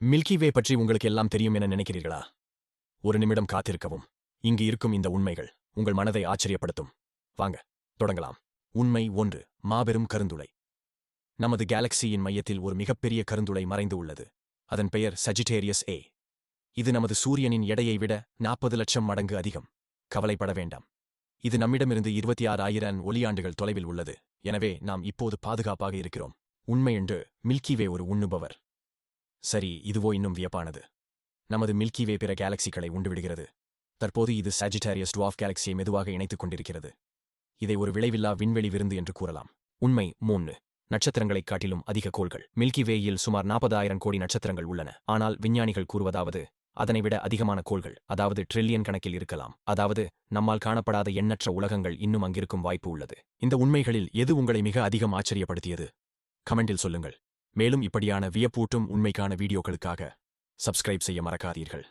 Milky Way பற்றி உங்களுக்கு எல்லாம் தெரியும் என நினைக்கிறீர்களா? ஒரு நிமிடம் காத்திருக்கவும். இங்கு இருக்கும் இந்த உண்மைகள் உங்கள் மனதை ஆச்சரியப்படுத்தும். வாங்க தொடங்கலாம். உண்மை ஒன்று மாபெரும் கருந்துளை. நமது கேலக்சியின் மையத்தில் ஒரு மிகப்பெரிய கருந்துளை மறைந்து உள்ளது. அதன் பெயர் சஜிடேரியஸ் ஏ இது நமது சூரியனின் எடையை விட நாற்பது லட்சம் மடங்கு அதிகம். கவலைப்பட வேண்டாம். இது நம்மிடமிருந்து இருபத்தி ஆறு ஆயிரம் ஒலியாண்டுகள் தொலைவில் உள்ளது. எனவே நாம் இப்போது பாதுகாப்பாக இருக்கிறோம். உண்மையென்று மில்கிவே ஒரு உண்ணுபவர். சரி இதுவோ இன்னும் வியப்பானது. நமது மில்கிவே பிற கேலக்சிகளை உண்டுவிடுகிறது. தற்போது இது சாஜிட்டாரியஸ் டுவாஃப் கேலக்சியை மெதுவாக இணைத்துக் கொண்டிருக்கிறது. இதை ஒரு விளைவில்லா விண்வெளி விருந்து என்று கூறலாம். உண்மை மூன்று. நட்சத்திரங்களைக் காட்டிலும் அதிக கோள்கள். மில்கி வேயில் சுமார் நாற்பதாயிரம் கோடி நட்சத்திரங்கள் உள்ளன. ஆனால் விஞ்ஞானிகள் கூறுவதாவது அதனைவிட அதிகமான கோள்கள் அதாவது ட்ரில்லியன் கணக்கில் இருக்கலாம். அதாவது நம்மால் காணப்படாத எண்ணற்ற உலகங்கள் இன்னும் அங்கிருக்கும் வாய்ப்பு உள்ளது. இந்த உண்மைகளில் எது உங்களை மிக அதிகம் ஆச்சரியப்படுத்தியது? கமெண்டில் சொல்லுங்கள். மேலும் இப்படியான வியப்பூட்டும் உண்மைக்கான வீடியோக்களுக்காக சப்ஸ்கிரைப் செய்ய மறக்காதீர்கள்.